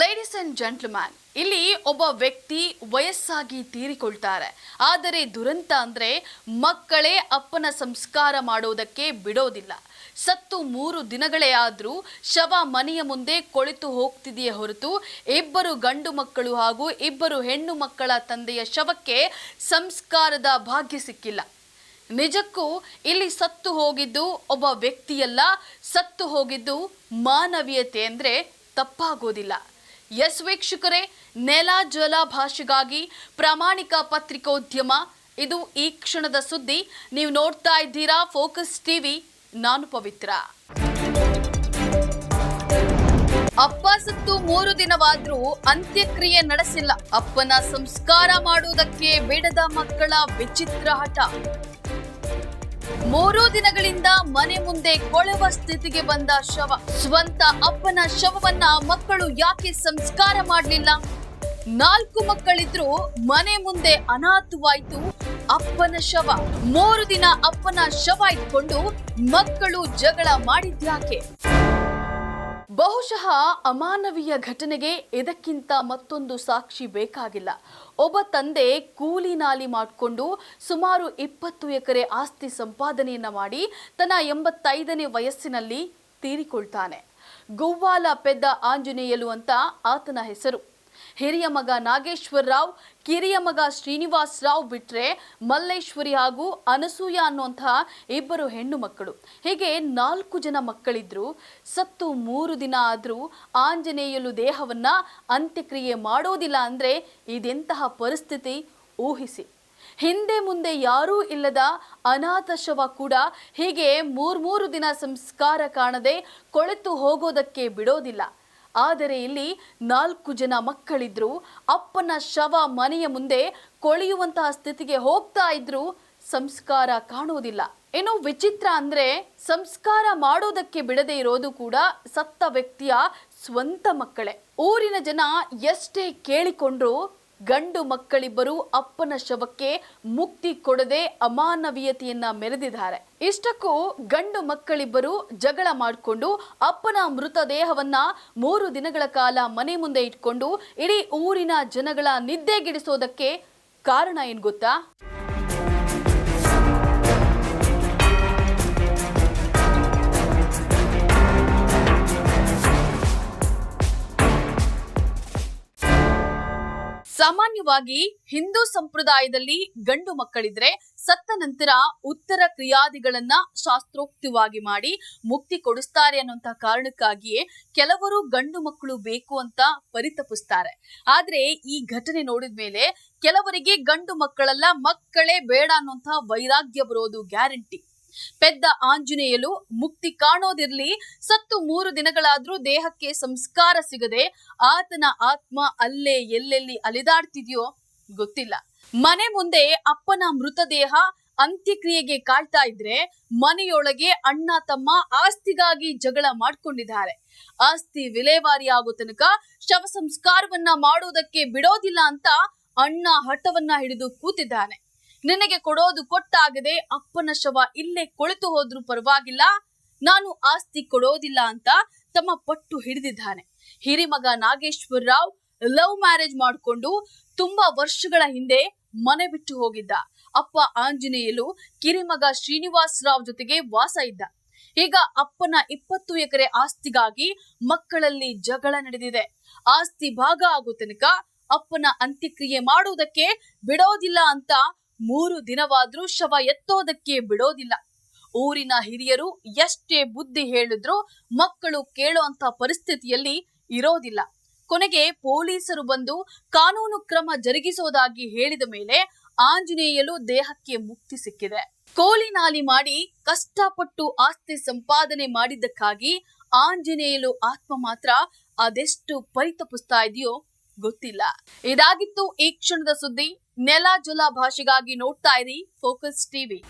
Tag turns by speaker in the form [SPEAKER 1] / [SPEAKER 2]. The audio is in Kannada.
[SPEAKER 1] ಲೇಡೀಸ್ ಅಂಡ್ ಜೆಂಟ್ಲ್ಮ್ಯಾನ್ ಇಲ್ಲಿ ಒಬ್ಬ ವ್ಯಕ್ತಿ ವಯಸ್ಸಾಗಿ ತೀರಿಕೊಳ್ತಾರೆ. ಆದರೆ ದುರಂತ ಅಂದರೆ ಮಕ್ಕಳೇ ಅಪ್ಪನ ಸಂಸ್ಕಾರ ಮಾಡೋದಕ್ಕೆ ಬಿಡೋದಿಲ್ಲ. ಸತ್ತು ಮೂರು ದಿನಗಳೇ ಆದರೂ ಶವ ಮನೆಯ ಮುಂದೆ ಕೊಳಿತು ಹೋಗ್ತಿದೆಯೇ ಹೊರತು ಇಬ್ಬರು ಗಂಡು ಮಕ್ಕಳು ಹಾಗೂ ಇಬ್ಬರು ಹೆಣ್ಣು ಮಕ್ಕಳ ತಂದೆಯ ಶವಕ್ಕೆ ಸಂಸ್ಕಾರದ ಭಾಗ್ಯ ಸಿಕ್ಕಿಲ್ಲ. ನಿಜಕ್ಕೂ ಇಲ್ಲಿ ಸತ್ತು ಹೋಗಿದ್ದು ಒಬ್ಬ ವ್ಯಕ್ತಿಯಲ್ಲ, ಸತ್ತು ಹೋಗಿದ್ದು ಮಾನವೀಯತೆ ಅಂದರೆ ತಪ್ಪಾಗೋದಿಲ್ಲ. ಎಸ್ ವೀಕ್ಷಕರೇ, ನೆಲ ಜಲ ಭಾಷೆಗಾಗಿ ಪ್ರಾಮಾಣಿಕ ಪತ್ರಿಕೋದ್ಯಮ. ಇದು ಈ ಕ್ಷಣದ ಸುದ್ದಿ. ನೀವು ನೋಡ್ತಾ ಇದ್ದೀರಾ ಫೋಕಸ್ ಟಿವಿ. ನಾನು ಪವಿತ್ರ. ಅಪ್ಪ ಸತ್ತು ಮೂರು ದಿನವಾದ್ರೂ ಅಂತ್ಯಕ್ರಿಯೆ ನಡೆಸಿಲ್ಲ. ಅಪ್ಪನ ಸಂಸ್ಕಾರ ಮಾಡುವುದಕ್ಕೆ ಬಿಡದ ಮಕ್ಕಳ ವಿಚಿತ್ರ ಹಠ. ಮೂರು ದಿನಗಳಿಂದ ಮನೆ ಮುಂದೆ ಕೊಳೆವ ಸ್ಥಿತಿಗೆ ಬಂದ ಶವ. ಸ್ವಂತ ಅಪ್ಪನ ಶವವನ್ನ ಮಕ್ಕಳು ಯಾಕೆ ಸಂಸ್ಕಾರ ಮಾಡಲಿಲ್ಲ? ನಾಲ್ಕು ಮಕ್ಕಳಿದ್ರು ಮನೆ ಮುಂದೆ ಅನಾಥವಾಯ್ತು, ಅಪ್ಪನ ಶವ. ಮೂರು ದಿನ ಅಪ್ಪನ ಶವ ಇಟ್ಕೊಂಡು ಮಕ್ಕಳು ಜಗಳ ಮಾಡಿದ್ಯಾಕೆ? ಬಹುಶಃ ಅಮಾನವೀಯ ಘಟನೆಗೆ ಇದಕ್ಕಿಂತ ಮತ್ತೊಂದು ಸಾಕ್ಷಿ ಬೇಕಾಗಿಲ್ಲ. ಒಬ್ಬ ತಂದೆ ಕೂಲಿ ನಾಲಿ ಮಾಡಿಕೊಂಡು ಸುಮಾರು ಇಪ್ಪತ್ತು ಎಕರೆ ಆಸ್ತಿ ಸಂಪಾದನೆಯನ್ನು ಮಾಡಿ ತನ್ನ ಎಂಬತ್ತೈದನೇ ವಯಸ್ಸಿನಲ್ಲಿ ತೀರಿಕೊಳ್ತಾನೆ. ಗುವ್ವಾಲ ಪೆದ್ದ ಆಂಜನೇಯಲು ಅಂತ ಆತನ ಹೆಸರು. ಹಿರಿಯ ಮಗ ನಾಗೇಶ್ವರ ರಾವ್, ಕಿರಿಯ ಮಗ ಶ್ರೀನಿವಾಸ್ ರಾವ್ ಬಿಟ್ರೆ ಮಲ್ಲೇಶ್ವರಿ ಹಾಗೂ ಅನಸೂಯ ಅನ್ನುವಂತಹ ಇಬ್ಬರು ಹೆಣ್ಣು ಮಕ್ಕಳು. ಹೀಗೆ ನಾಲ್ಕು ಜನ ಮಕ್ಕಳಿದ್ರು. ಸತ್ತು ಮೂರು ದಿನ ಆದರೂ ಆಂಜನೇಯಲು ದೇಹವನ್ನ ಅಂತ್ಯಕ್ರಿಯೆ ಮಾಡೋದಿಲ್ಲ ಅಂದ್ರೆ ಇದೆಂತಹ ಪರಿಸ್ಥಿತಿ? ಊಹಿಸಿ. ಹಿಂದೆ ಮುಂದೆ ಯಾರೂ ಇಲ್ಲದ ಅನಾಥ ಶವ ಕೂಡ ಹೀಗೆ ಮೂರ್ಮೂರು ದಿನ ಸಂಸ್ಕಾರ ಕಾಣದೆ ಕೊಳೆತು ಹೋಗೋದಕ್ಕೆ ಬಿಡೋದಿಲ್ಲ. ಆದರೆ ಇಲ್ಲಿ ನಾಲ್ಕು ಜನ ಮಕ್ಕಳಿದ್ರು. ಅಪ್ಪನ ಶವ ಮನೆಯ ಮುಂದೆ ಕೊಳೆಯುವಂತಹ ಸ್ಥಿತಿಗೆ ಹೋಗ್ತಾ ಇದ್ರು. ಸಂಸ್ಕಾರ ಕಾಣುವುದಿಲ್ಲ. ಏನು ವಿಚಿತ್ರ ಅಂದ್ರೆ ಸಂಸ್ಕಾರ ಮಾಡೋದಕ್ಕೆ ಬಿಡದೆ ಇರೋದು ಕೂಡ ಸತ್ತ ವ್ಯಕ್ತಿಯ ಸ್ವಂತ ಮಕ್ಕಳೇ. ಊರಿನ ಜನ ಎಷ್ಟೇ ಕೇಳಿಕೊಂಡ್ರು ಗಂಡು ಮಕ್ಕಳಿಬ್ಬರು ಅಪ್ಪನ ಶವಕ್ಕೆ ಮುಕ್ತಿ ಕೊಡದೆ ಅಮಾನವೀಯತೆಯನ್ನ ಮೆರೆದಿದ್ದಾರೆ. ಇಷ್ಟಕ್ಕೂ ಗಂಡು ಮಕ್ಕಳಿಬ್ಬರು ಜಗಳ ಮಾಡಿಕೊಂಡು ಅಪ್ಪನ ಮೃತದೇಹವನ್ನ ಮೂರು ದಿನಗಳ ಕಾಲ ಮನೆ ಮುಂದೆ ಇಟ್ಕೊಂಡು ಇಡೀ ಊರಿನ ಜನಗಳ ನಿದ್ದೆಗಿಡಿಸೋದಕ್ಕೆ ಕಾರಣ ಏನ್ ಗೊತ್ತಾ? ಸಾಮಾನ್ಯವಾಗಿ ಹಿಂದೂ ಸಂಪ್ರದಾಯದಲ್ಲಿ ಗಂಡು ಮಕ್ಕಳಿದ್ರೆ ಸತ್ತ ನಂತರ ಉತ್ತರ ಕ್ರಿಯಾದಿಗಳನ್ನ ಶಾಸ್ತ್ರೋಕ್ತವಾಗಿ ಮಾಡಿ ಮುಕ್ತಿ ಕೊಡಿಸ್ತಾರೆ ಅನ್ನುವಂತ ಕಾರಣಕ್ಕಾಗಿಯೇ ಕೆಲವರು ಗಂಡು ಮಕ್ಕಳು ಬೇಕು ಅಂತ ಪರಿತಪಿಸ್ತಾರೆ. ಆದ್ರೆ ಈ ಘಟನೆ ನೋಡಿದ ಮೇಲೆ ಕೆಲವರಿಗೆ ಗಂಡು ಮಕ್ಕಳೆಲ್ಲ ಮಕ್ಕಳೇ ಬೇಡ ಅನ್ನುವಂತ ವೈರಾಗ್ಯ ಬರೋದು ಗ್ಯಾರಂಟಿ. ಪೆದ್ದ ಆಂಜನೇಯಲು ಮುಕ್ತಿ ಕಾಣೋದಿರ್ಲಿ. ಸತ್ತು ಮೂರು ದಿನಗಳಾದ್ರೂ ದೇಹಕ್ಕೆ ಸಂಸ್ಕಾರ ಸಿಗದೆ ಆತನ ಆತ್ಮ ಅಲ್ಲೇ ಎಲ್ಲೆಲ್ಲಿ ಅಲೆದಾಡ್ತಿದ್ಯೋ ಗೊತ್ತಿಲ್ಲ. ಮನೆ ಮುಂದೆ ಅಪ್ಪನ ಮೃತದೇಹ ಅಂತ್ಯಕ್ರಿಯೆಗೆ ಕಾಳ್ತಾ ಇದ್ರೆ ಮನೆಯೊಳಗೆ ಅಣ್ಣ ತಮ್ಮ ಆಸ್ತಿಗಾಗಿ ಜಗಳ ಮಾಡ್ಕೊಂಡಿದ್ದಾರೆ. ಆಸ್ತಿ ವಿಲೇವಾರಿ ಆಗೋ ತನಕ ಶವ ಸಂಸ್ಕಾರವನ್ನ ಮಾಡುವುದಕ್ಕೆ ಬಿಡೋದಿಲ್ಲ ಅಂತ ಅಣ್ಣ ಹಠವನ್ನ ಹಿಡಿದು ಕೂತಿದ್ದಾನೆ. ನಿನಗೆ ಕೊಡೋದು ಕೊಟ್ಟಾಗದೆ ಅಪ್ಪನ ಶವ ಇಲ್ಲೇ ಕೊಳೆತು ಹೋದ್ರೂ ಪರವಾಗಿಲ್ಲ. ನಾನು ಆಸ್ತಿ ಕೊಡೋದಿಲ್ಲ ಅಂತ ತಮ್ಮ ಪಟ್ಟು ಹಿಡಿದಿದ್ದಾನೆ. ಹಿರಿಮಗ ನಾಗೇಶ್ವರ ರಾವ್ ಲವ್ ಮ್ಯಾರೇಜ್ ಮಾಡಿಕೊಂಡು ತುಂಬಾ ವರ್ಷಗಳ ಹಿಂದೆ ಮನೆ ಬಿಟ್ಟು ಹೋಗಿದ್ದ. ಅಪ್ಪ ಆಂಜನೇಯಲು ಕಿರಿಮಗ ಶ್ರೀನಿವಾಸ್ ರಾವ್ ಜೊತೆಗೆ ವಾಸ ಇದ್ದ. ಈಗ ಅಪ್ಪನ ಇಪ್ಪತ್ತು ಎಕರೆ ಆಸ್ತಿಗಾಗಿ ಮಕ್ಕಳಲ್ಲಿ ಜಗಳ ನಡೆದಿದೆ. ಆಸ್ತಿ ಭಾಗ ಆಗೋ ತನಕ ಅಪ್ಪನ ಅಂತ್ಯಕ್ರಿಯೆ ಮಾಡುವುದಕ್ಕೆ ಬಿಡೋದಿಲ್ಲ ಅಂತ ಮೂರು ದಿನವಾದ್ರೂ ಶವ ಎತ್ತೋದಕ್ಕೆ ಬಿಡೋದಿಲ್ಲ. ಊರಿನ ಹಿರಿಯರು ಎಷ್ಟೇ ಬುದ್ಧಿ ಹೇಳಿದ್ರು ಮಕ್ಕಳು ಕೇಳುವಂತ ಪರಿಸ್ಥಿತಿಯಲ್ಲಿ ಇರೋದಿಲ್ಲ. ಕೊನೆಗೆ ಪೊಲೀಸರು ಬಂದು ಕಾನೂನು ಕ್ರಮ ಜರುಗಿಸೋದಾಗಿ ಹೇಳಿದ ಮೇಲೆ ಆಂಜನೇಯಲು ದೇಹಕ್ಕೆ ಮುಕ್ತಿ ಸಿಕ್ಕಿದೆ. ಕೋಲಿನಾಲಿ ಮಾಡಿ ಕಷ್ಟಪಟ್ಟು ಆಸ್ತಿ ಸಂಪಾದನೆ ಮಾಡಿದ್ದಕ್ಕಾಗಿ ಆಂಜನೇಯಲು ಆತ್ಮ ಮಾತ್ರ ಅದೆಷ್ಟು ಪರಿತಪಿಸ್ತಾ ಇದೆಯೋ ಗೊತ್ತಿಲ್ಲ. ಇದಾಗಿತ್ತು ಈ ಕ್ಷಣದ ಸುದ್ದಿ. ನೆಲ ಜಲ ಭಾಷೆಗಾಗಿ ನೋಡ್ತಾ ಇರಿ. Focus TV.